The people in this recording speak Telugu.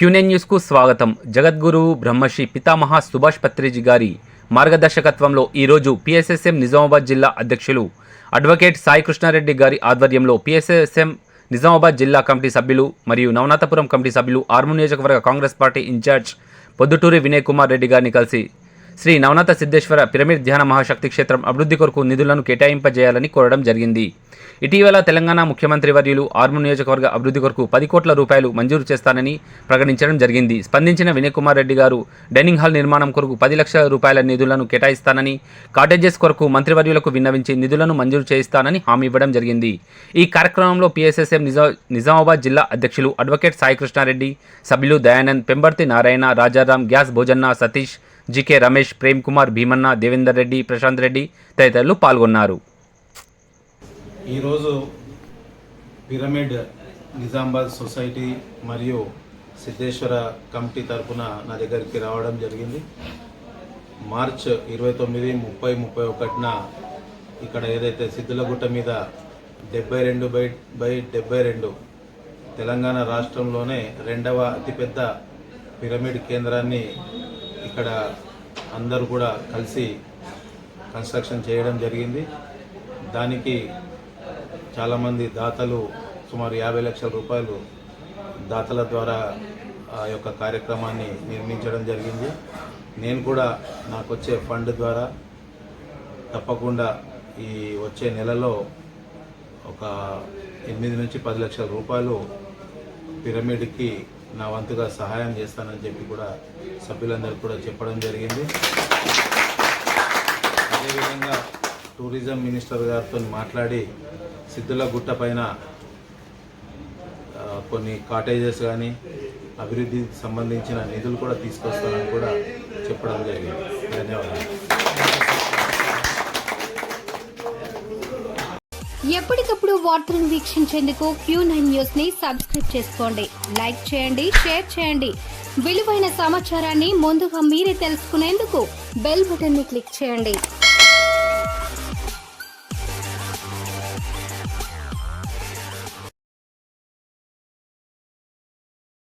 క్యూనెన్ న్యూస్కు స్వాగతం. జగద్గురు బ్రహ్మశ్రీ పితామహ సుభాష్ పత్రిజీ గారి మార్గదర్శకత్వంలో ఈరోజు పిఎస్ఎస్ఎం నిజామాబాద్ జిల్లా అధ్యక్షులు అడ్వకేట్ సాయి కృష్ణారెడ్డి గారి ఆధ్వర్యంలో పిఎస్ఎస్ఎం నిజామాబాద్ జిల్లా కమిటీ సభ్యులు మరియు నవనాథపురం కమిటీ సభ్యులు ఆర్ము నియోజకవర్గ Congress party in-charge Podduturi Vinay Kumar Reddy గారిని కలిసి శ్రీ నవనాథ సిద్ధేశ్వర పిరమిడ్ ధ్యాన మహాశక్తి క్షేత్రం అభివృద్ధి కొరకు నిధులను కేటాయింపజేయాలని కోరడం జరిగింది. ఇటీవల తెలంగాణ ముఖ్యమంత్రి వర్యులు ఆర్మూర్ నియోజకవర్గ అభివృద్ధి కొరకు పది కోట్ల రూపాయలు మంజూరు చేస్తానని ప్రకటించడం జరిగింది. స్పందించిన వినయ్ కుమార్ రెడ్డి గారు డైనింగ్ హాల్ నిర్మాణం కొరకు పది లక్షల రూపాయల నిధులను కేటాయిస్తానని కాటేజెస్ కొరకు మంత్రివర్యులకు విన్నవించి నిధులను మంజూరు చేయిస్తానని హామీ ఇవ్వడం జరిగింది. ఈ కార్యక్రమంలో పిఎస్ఎస్ఎం నిజా నిజామాబాద్ జిల్లా అధ్యక్షులు అడ్వకేట్ సాయి కృష్ణారెడ్డి సభ్యులు దయానంద్ పెంబర్తి నారాయణ రాజారాం గ్యాస్ భోజన్న సతీష్ జీకే రమేష్ ప్రేమ్ కుమార్ భీమన్న దేవేందర్ రెడ్డి ప్రశాంత్ రెడ్డి తదితరులు పాల్గొన్నారు. ఈరోజు పిరమిడ్ నిజామాబాద్ సొసైటీ మరియు సిద్ధేశ్వర కమిటీ తరపున నా దగ్గరికి రావడం జరిగింది. మార్చ్ ఇరవై తొమ్మిది ముప్పై ముప్పై ఒకటిన ఇక్కడ ఏదైతే సిద్ధులగుట్ట మీద డెబ్బై రెండు బై బై డెబ్బై రెండు తెలంగాణ రాష్ట్రంలోనే రెండవ అతిపెద్ద పిరమిడ్ కేంద్రాన్ని ఇక్కడ అందరూ కూడా కలిసి కన్స్ట్రక్షన్ చేయడం జరిగింది. దానికి చాలామంది దాతలు సుమారు యాభై లక్షల రూపాయలు దాతల ద్వారా ఆ యొక్క కార్యక్రమాన్ని నిర్మించడం జరిగింది. నేను కూడా నాకు వచ్చే ఫండ్ ద్వారా తప్పకుండా ఈ వచ్చే నెలలో ఒక ఎనిమిది నుంచి పది లక్షల రూపాయలు పిరమిడ్కి నా వంతుగా సహాయం చేస్తానని చెప్పి కూడా సభ్యులందరికీ కూడా చెప్పడం జరిగింది. అదేవిధంగా టూరిజం మినిస్టర్ గారితో మాట్లాడి సిద్ధుల గుట్ట పైన కొన్ని కాటేజెస్ కానీ అభివృద్ధికి సంబంధించిన నిధులు కూడా తీసుకొస్తానని కూడా చెప్పడం జరిగింది. ధన్యవాదాలు. ఎప్పటికప్పుడు వార్తలను వీక్షించేందుకు క్యూ నైన్ న్యూస్ని సబ్స్క్రైబ్ చేసుకోండి. లైక్ చేయండి షేర్ చేయండి. విలువైన సమాచారాన్ని ముందుగా మీరే తెలుసుకునేందుకు బెల్ బటన్ని క్లిక్ చేయండి.